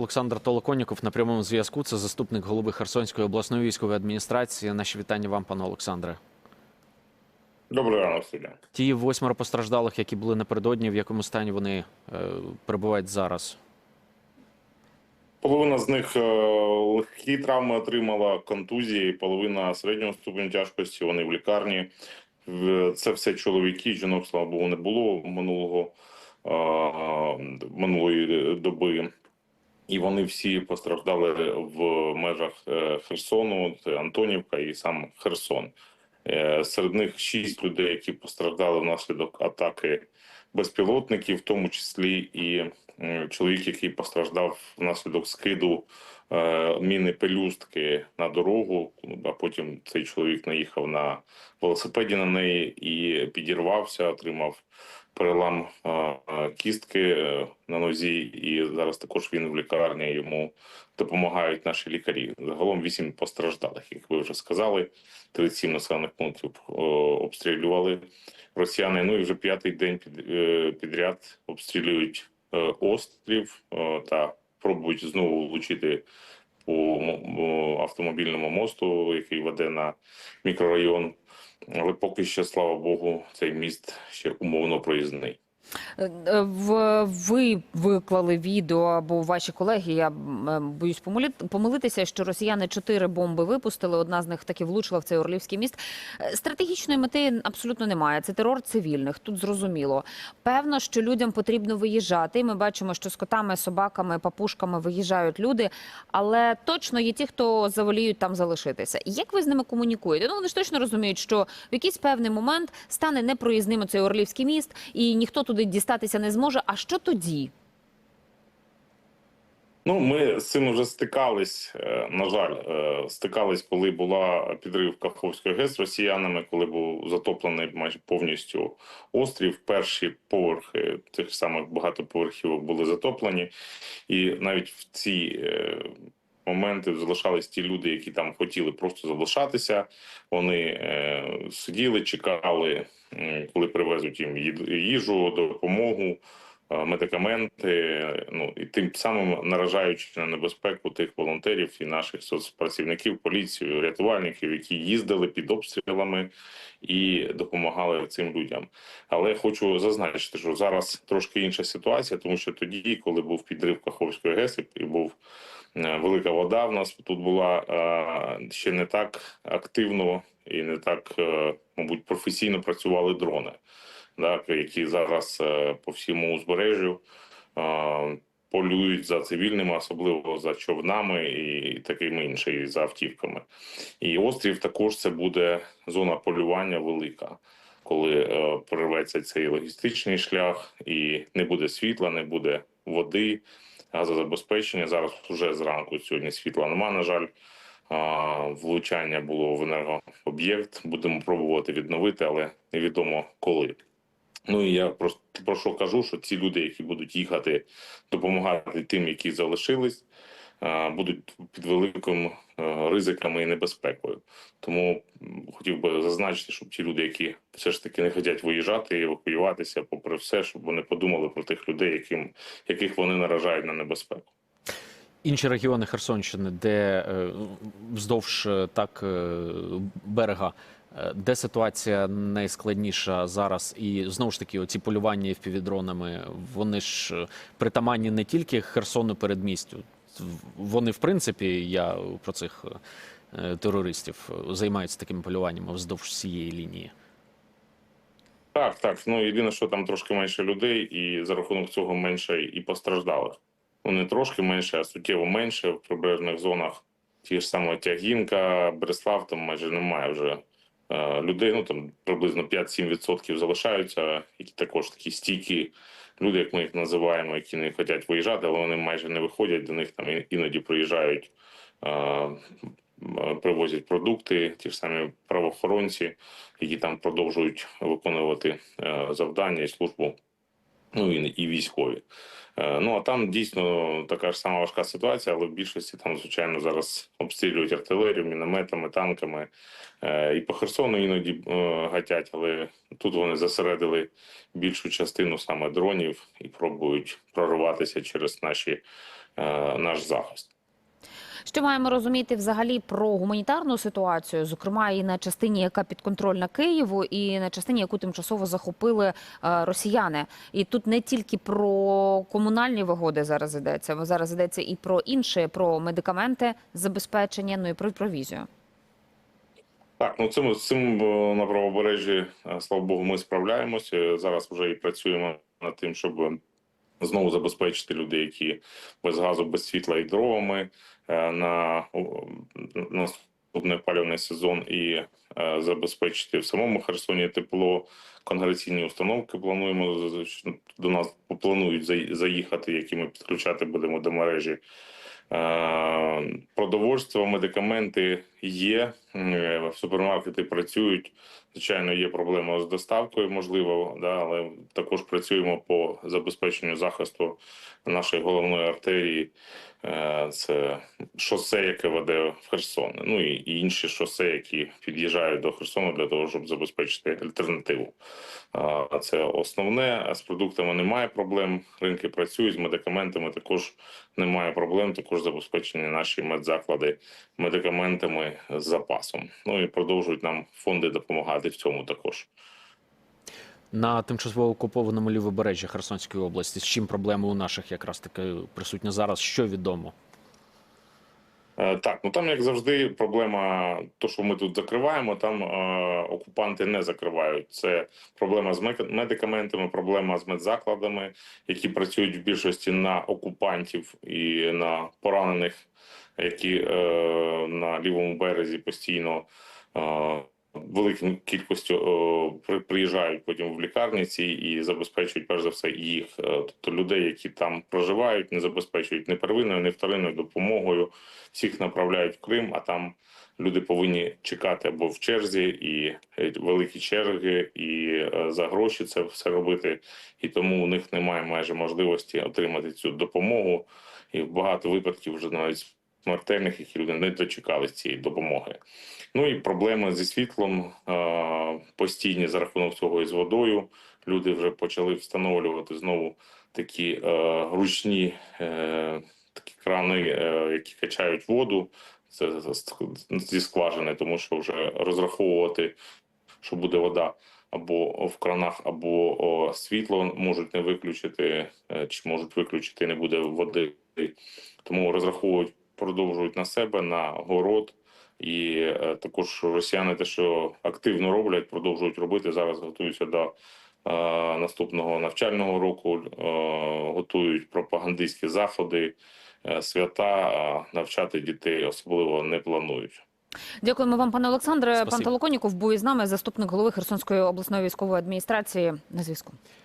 Олександр Толоконіков на прямому зв'язку. Це заступник голови Херсонської обласної військової адміністрації. Наші вітання вам, пане Олександре. Доброго студія. Ті восьмеро постраждалих, які були напередодні, в якому стані вони е, перебувають зараз? Половина з них е, легкі травми отримала контузії, половина середнього ступеню тяжкості. Вони в лікарні. Це все чоловіки. Жінок, слава Богу, не було минулого е, минулої доби. І вони всі постраждали в межах е, Херсону, Антонівка і сам Херсон. Е, Серед них шість людей, які постраждали внаслідок атаки безпілотників, в тому числі і чоловік, який постраждав внаслідок скиду е, міни пелюстки на дорогу. А потім цей чоловік наїхав на велосипеді на неї і підірвався, отримав перелам кістки е, на нозі, і зараз також він в лікарні. Йому допомагають наші лікарі. Загалом вісім постраждалих, як ви вже сказали. 37 населених пунктів обстрілювали росіяни. Ну і вже п'ятий день е, підряд обстрілюють е, острів та пробують знову влучити мо- автомобільному мосту, який веде на мікрорайон. Але поки що, слава Богу, цей міст ще умовно проїзний. Е, е, Ви виклали відео або ваші колеги. Я е, боюсь помилитися, що росіяни чотири бомби випустили. Одна з них таки влучила в цей Орлівський міст. Стратегічної мети абсолютно немає. Це терор цивільних. Тут зрозуміло. Певно, що людям потрібно виїжджати. Ми бачимо, що з котами, собаками, папушками виїжджають люди, але точно є ті, хто заволіють там залишитися. Як ви з ними комунікуєте? Ну вони ж точно розуміють, що в якийсь певний момент стане непроїзним цей Орлівський міст, і ніхто туди дістатися не зможе. А що тоді? Ну, ми з цим вже стикались. е, На жаль, е, стикались, коли була підрив Каховської ГЕС росіянами, коли був затоплений майже повністю острів. Перші поверхи тих самих багатоповерхівок були затоплені, і навіть в ці е, моменти залишались ті люди, які там хотіли просто залишатися. Вони е, сиділи, чекали, коли привезуть їм їжу, допомогу е, медикаменти, ну і тим самим наражаючи на небезпеку тих волонтерів і наших соцпрацівників, поліцію, рятувальників, які їздили під обстрілами і допомагали цим людям. Але хочу зазначити, що зараз трошки інша ситуація, тому що тоді, коли був підрив Каховської ГЕС і був велика вода, в нас тут була е, ще не так активно і не так, е, мабуть, професійно працювали дрони так, які зараз е, по всьому узбережжю е, полюють за цивільними, особливо за човнами і такими іншими, і за автівками. І острів також це буде зона полювання велика, коли е, перерветься цей логістичний шлях, і не буде світла, не буде води, газозабезпечення. Зараз вже зранку сьогодні світла нема, на жаль. Влучання було в енергооб'єкт. Будемо пробувати відновити, але невідомо коли. Ну і я просто про що кажу, що ці люди, які будуть їхати допомагати тим, які залишились, будуть під великим е, ризиками і небезпекою. Тому хотів би зазначити, щоб ті люди, які все ж таки не хочуть виїжджати і евакуюватися, попри все, щоб вони подумали про тих людей, яким яких вони наражають на небезпеку. Інші регіони Херсонщини, де е, вздовж е, так е, берега, е, де ситуація найскладніша зараз, і знову ж таки, оці полювання впівдронами, вони ж е, притаманні не тільки Херсону передмістю. Вони, в принципі, я про цих е, терористів е, займаються такими полюваннями вздовж всієї лінії. Так, так. Ну єдине, що там трошки менше людей, і за рахунок цього менше і постраждалих. Ну не трошки менше, а суттєво менше в прибережних зонах. Ті ж саме Тягінка, Береслав, там майже немає вже е, людей. Ну там приблизно 5-7% залишаються, які також такі стійкі люди, як ми їх називаємо, які не хочуть виїжджати, але вони майже не виходять. До них там іноді приїжджають, привозять продукти, ті ж самі правоохоронці, які там продовжують виконувати е, завдання і службу. Ну і, і військові. Е, Ну а там дійсно така ж сама важка ситуація, але в більшості там, звичайно, зараз обстрілюють артилерію, мінометами, танками. Е, І по Херсону іноді гатять, але тут вони засередили більшу частину саме дронів і пробують прориватися через наші е, наш захист. Що маємо розуміти взагалі про гуманітарну ситуацію, зокрема і на частині, яка підконтрольна Києву, і на частині, яку тимчасово захопили е, росіяни. І тут не тільки про комунальні вигоди зараз йдеться, зараз йдеться і про інше, про медикаменти, забезпечення, ну і про провізію. Так, ну цим цим е, на правобережжі, е, слава Богу, ми справляємося. Зараз вже і працюємо над тим, щоб знову забезпечити людей, які без газу, без світла і дровами е, на наступний опалювальний сезон, і е, забезпечити в самому Херсоні тепло. Конгресійні установки плануємо до нас планують заї- заїхати, які ми підключати будемо до мережі. Е, Продовольство, медикаменти є. Е, Супермаркети працюють. Звичайно, є проблема з доставкою, можливо, да, але також працюємо по забезпеченню захисту нашої головної артерії. Е, Це шосе, яке веде в Херсон. Ну і інші шосе, які під'їжджають до Херсону для того, щоб забезпечити альтернативу. Це основне. З продуктами немає проблем. Ринки працюють, з медикаментами також немає проблем. Також забезпечені наші медзаклади медикаментами з запасом. Ну і продовжують нам фонди допомагати в цьому також. На тимчасово окупованому лівобережжі Херсонської області. З чим проблеми у наших якраз таки присутні зараз? Що відомо? Е, Так, ну там, як завжди, проблема, то, що ми тут закриваємо, там е, окупанти не закривають. Це проблема з медикаментами, проблема з медзакладами, які працюють в більшості на окупантів і на поранених, які е, на лівому березі постійно. Е, Великою кількістю е, приїжджають потім в лікарниці і забезпечують перш за все їх, тобто людей, які там проживають, не забезпечують ні первинною, ні вторинною допомогою всіх направляють в Крим, а там люди повинні чекати або в черзі, і великі черги, і за гроші це все робити. І тому у них немає майже можливості отримати цю допомогу. І багато випадків вже навіть смертельних, які люди не дочекались цієї допомоги. Ну і проблеми зі світлом е, постійні за рахунок цього і з водою. Люди вже почали встановлювати знову такі е, ручні е, такі крани, які качають воду. Це зі скважини, тому що вже розраховувати, що буде вода або в кранах, або світло можуть не виключити, чи можуть виключити, не буде води. Тому розраховують, продовжують на себе, на город. І е, також росіяни те, що активно роблять, продовжують робити. Зараз готуються до е, наступного навчального року, е, готують пропагандистські заходи, е, свята, а навчати дітей особливо не планують. Дякуємо вам, пане Олександре. Пан Толоконіков був із нами, заступник голови Херсонської обласної військової адміністрації на зв'язку.